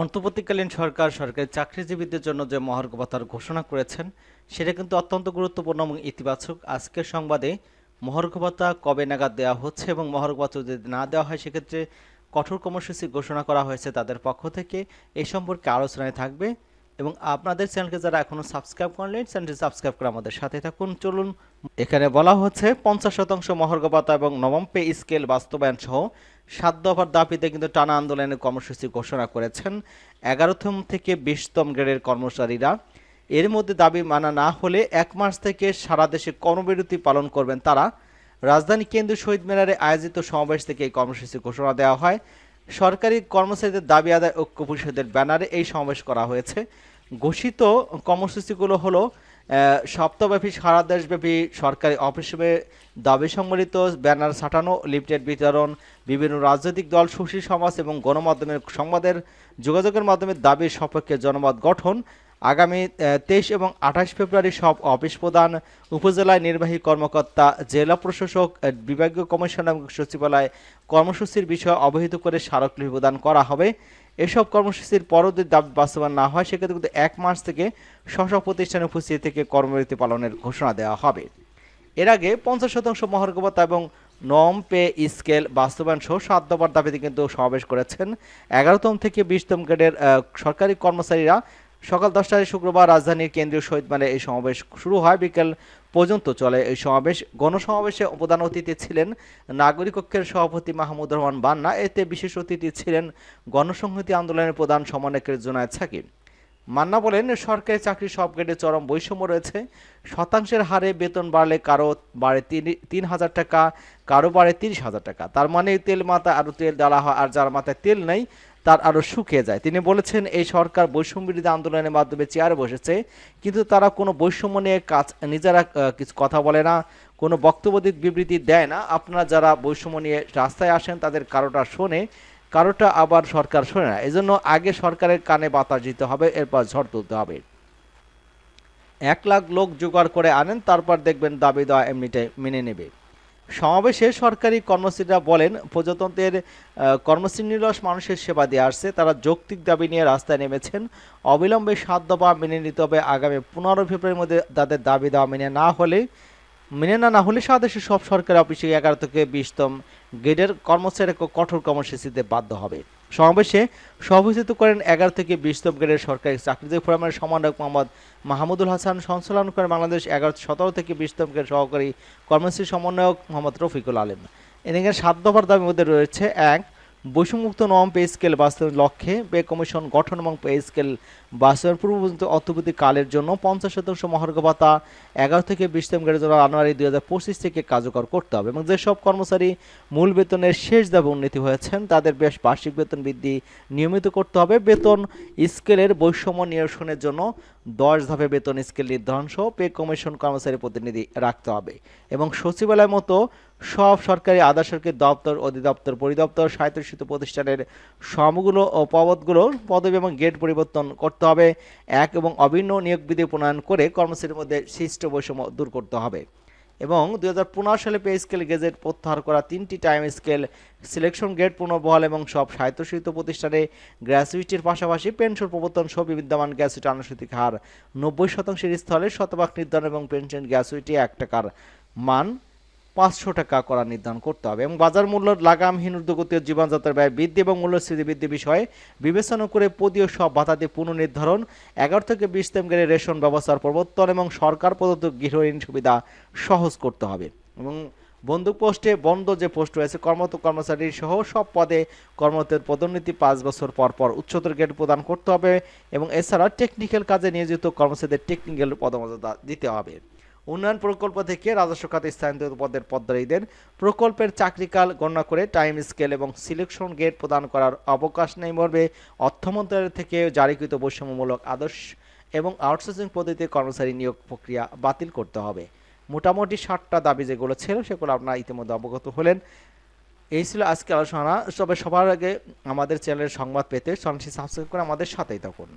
অন্তর্বর্তীকালীন সরকার সরকারি চাকরিজীবীদের জন্য যে মহার্ঘ ভাতার ঘোষণা করেছেন, সেটা কিন্তু অত্যন্ত গুরুত্বপূর্ণ এবং ইতিবাচক। আজকের সংবাদে মহার্ঘ ভাতা কবে নাগাদ দেওয়া হচ্ছে এবং মহার্ঘ ভাতা যদি না দেওয়া হয়, সেক্ষেত্রে কঠোর কর্মসূচি ঘোষণা করা হয়েছে তাদের পক্ষ থেকে। এ সম্পর্কে আলোচনায় থাকবে এবং আপনাদের চ্যানেলকে যারা এখনও সাবস্ক্রাইব করলেন চ্যানেলটি সাবস্ক্রাইব করে আমাদের সাথে থাকুন। চলুন, এখানে বলা হচ্ছে পঞ্চাশ শতাংশ মহার্ঘ ভাতা এবং নবম পে স্কেল বাস্তবায়ন সহ সাত দফার দাবিতে কিন্তু টানা আন্দোলনের কর্মসূচি ঘোষণা করেছেন এগারোতম থেকে বিশতম গ্রেডের কর্মচারীরা। এর মধ্যে দাবি মানা না হলে এক মাস থেকে সারা দেশে কর্মবিরতি পালন করবেন তারা। রাজধানী কেন্দ্র শহীদ মিনারে আয়োজিত সমাবেশ থেকে এই কর্মসূচি ঘোষণা দেওয়া হয়। সরকারি কর্মচারীদের দাবি আদায় ঐক্য পরিষদের ব্যানারে এই সমাবেশ করা হয়েছে। ঘোষিত কর্মসূচিগুলো হলো সপ্তাহব্যাপী সারা দেশব্যাপী সরকারি অফিসে দাবি সম্বলিত, ব্যানার ছাটানো লিফটেড বিতরণ, বিভিন্ন রাজনৈতিক দল, সুশীল সমাজ এবং গণমাধ্যমের সংবাদের যোগাযোগের মাধ্যমে দাবির সপক্ষে জনমত গঠন আগামী তেইশ এবং আঠাশ ফেব্রুয়ারি সব অফিস প্রদান উপজেলায় নির্বাহী কর্মকর্তা, জেলা প্রশাসক বিভাগীয় কমিশন এবং সচিবালয় কর্মসূচির বিষয়ে অবহিত করে স্মারকলিপি প্রদান করা হবে। এসব কর্মসূচির পরও যদি দাবি বাস্তবায়ন না হয়, সেক্ষেত্রে কিন্তু এক মাস থেকে স্ব স্ব প্রতিষ্ঠানে উপস্থিত থেকে কর্মবিরতি পালনের ঘোষণা দেওয়া হবে। এর আগে পঞ্চাশ শতাংশ মহার্ঘ ভাতা এবং নম পে স্কেল বাস্তবায়ন সহ সাত দফার দাবিতে কিন্তু সমাবেশ করেছেন। এগারোতম থেকে বিশতম গ্রেডের সরকারি কর্মচারীরা সকাল দশটায় শুক্রবার রাজধানীর কেন্দ্রীয় শহীদ মানে এই সমাবেশ শুরু হয়। বিকেল পর্যন্ত চলে এই সমাবেশ। গণসমাবেশে প্রধান অতিথি ছিলেন নাগরিক কক্ষের সভাপতি মাহমুদ রহমান বান্না। এতে বিশেষ অতিথি ছিলেন গণসংহতি আন্দোলনের প্রধান সমন্বয়কের জোনায়েদ সাকিব। মান্না বলেন, সরকারি চাকরি সব গ্রেডে চরম বৈষম্য রয়েছে। শতাংশের হারে বেতন বাড়লে কারও বাড়ে তিন হাজার টাকা, কারও বাড়ে তিরিশ হাজার টাকা। তার মানে তেল মাথায় আরও তেল দেওয়া হয়, আর যার মাথায় তেল নেই তার আরও শুকিয়ে যায়। তিনি বলেছেন, এই সরকার বৈষম্য বিরোধী আন্দোলনের মাধ্যমে চেয়ারে বসেছে, কিন্তু তারা কোনো বৈষম্য নিয়ে কাজ, নিজেরা কিছু কথা বলে না, কোনো বক্তব্য দিক বিবৃতি দেয় না। আপনারা যারা বৈষম্য নিয়ে রাস্তায় আসেন, তাদের কারোটা শোনে, কারোটা আবার সরকার শোনে না। এজন্য আগে সরকারের কানে বাতাস দিতে হবে, এরপর ঝড় তুলতে হবে। এক লাখ লোক জোগাড় করে আনেন, তারপর দেখবেন দাবি দেওয়া এমনিটাই মেনে নেবে। সমাবেশে সরকারি কর্মচারীরা বলেন প্রজাতন্ত্রের আহ, কর্মশ্রী নিরস মানুষের সেবা দিয়ে আসছে। তারা যৌক্তিক দাবি নিয়ে রাস্তায় নেমেছেন। অবিলম্বে সাত দফা মেনে নিতে হবে। আগামী পনেরো ফেব্রুয়ারির মধ্যে তাদের দাবি দেওয়া মেনে না হলে মেনে না না হলে সারা দেশের সব সরকারি অফিসে এগারো থেকে বিশতম গ্রেডের কর্মচারীরা কঠোর কর্মসূচিতে বাধ্য হবে। সমাবেশে সভাপতিত্ব করেন এগারো থেকে বিশতম গ্রেডের সরকারি চাকরিজীবী ফোরামের সমন্বয়ক মোহাম্মদ মাহমুদুল হাসান, সঞ্চালন করেন বাংলাদেশ এগারো সতেরো থেকে বিশ গ্রেড সহকারী কর্মসূচির সমন্বয়ক মোহাম্মদ রফিকুল আলম। এদিকে সাত দফার দাবির মধ্যে রয়েছে, এক বৈষম্যমুক্ত নবম পে স্কেল বাস্তবায়নের লক্ষ্যে পে কমিশন গঠন এবং পে স্কেল বাস্তবায়ন পূর্ব পর্যন্ত অর্থবর্তী কালের জন্য পঞ্চাশ শতাংশ মহার্ঘ ভাতা, এগারো থেকে জন্য জানুয়ারি দুই হাজার পঁচিশ থেকে কার্যকর করতে হবে এবং যেসব কর্মচারী মূল বেতনের শেষ দাবে উন্নতি হয়েছেন, তাদের বেশ বার্ষিক বেতন বৃদ্ধি নিয়মিত করতে হবে। বেতন স্কেলের বৈষম্য নিরসনের জন্য দশ ধাপে বেতন স্কেল নির্ধারণ সহ পে কমিশন কর্মচারী প্রতিনিধি রাখতে হবে এবং সচিবালয় মতো সব সরকারি আধা সরকারি দপ্তর, অধিদপ্তর, পরিদপ্তর, স্বায়ত্তশাসিত প্রতিষ্ঠানের সমগুলো ও পদগুলো পদবি এবং গেট পরিবর্তন করতে হবে। এক এবং অভিন্ন নিয়োগ বিধি প্রণয়ন করে কর্মচারীর মধ্যে সৃষ্ট বৈষম্য দূর করতে হবে। এবং দু দুই সালে পে স্কেল গেজেট প্রত্যাহার করা তিনটি টাইম স্কেল, সিলেকশন গেট পুনর্বহাল এবং সব স্বায়ত্তশাসিত প্রতিষ্ঠানে গ্র্যাচুইটির পাশাপাশি পেনশন প্রবর্তন সহ বিদ্যমান গ্র্যাচুইটি আনুষ্ঠানিক হার। নব্বই শতাংশের স্থলে শতভাগ নির্ধারণ এবং পেনশন গ্র্যাচুইটি এক টাকার মান। পাঁচশো টাকা করা নির্ধারণ করতে হবে এবং বাজার মূল্য, লাগামহীন ও জীবনযাত্রার ব্যয় বৃদ্ধি এবং মূল্যস্ফীতি বৃদ্ধি বিষয়ে বিবেচনা করে পদীয় সব ভাতাদি পুনর্নির্ধারণ, এগারো থেকে বিশ তেমগের রেশন ব্যবস্থার প্রবর্তন এবং সরকার প্রদত্ত গৃহঋণ সুবিধা সহজ করতে হবে। এবং বন্দুক পোস্টে বন্ধ যে পোস্ট রয়েছে, কর্মরত কর্মচারী সহ সব পদে কর্মরতের পদোন্নতি পাঁচ বছর পর পর উচ্চতর গ্রেড প্রদান করতে হবে এবং এছাড়া টেকনিক্যাল কাজে নিয়োজিত কর্মচারীদের টেকনিক্যাল পদমর্যাদা দিতে হবে। উন্নয়ন প্রকল্প থেকে রাজস্ব খাতে স্থানান্তরিত পদের পদধারীদের প্রকল্পের চাকরিকাল গণনা করে টাইম স্কেল এবং সিলেকশন গেট প্রদান করার অবকাশ নেই মর্মে অর্থ মন্ত্রণালয় থেকে জারিকৃত বৈষম্যমূলক আদর্শ এবং আউটসোর্সিং পদ্ধতিতে কর্মচারী নিয়োগ প্রক্রিয়া বাতিল করতে হবে। মোটামুটি ষাটটা দাবি যেগুলো ছিল সেগুলো আপনারা ইতিমধ্যে অবগত হলেন। এই ছিল আজকে আলোচনা। তবে সবার আগে আমাদের চ্যানেলের সংবাদ পেতে চ্যানেলটি সাবস্ক্রাইব করে আমাদের সাথেই থাকুন।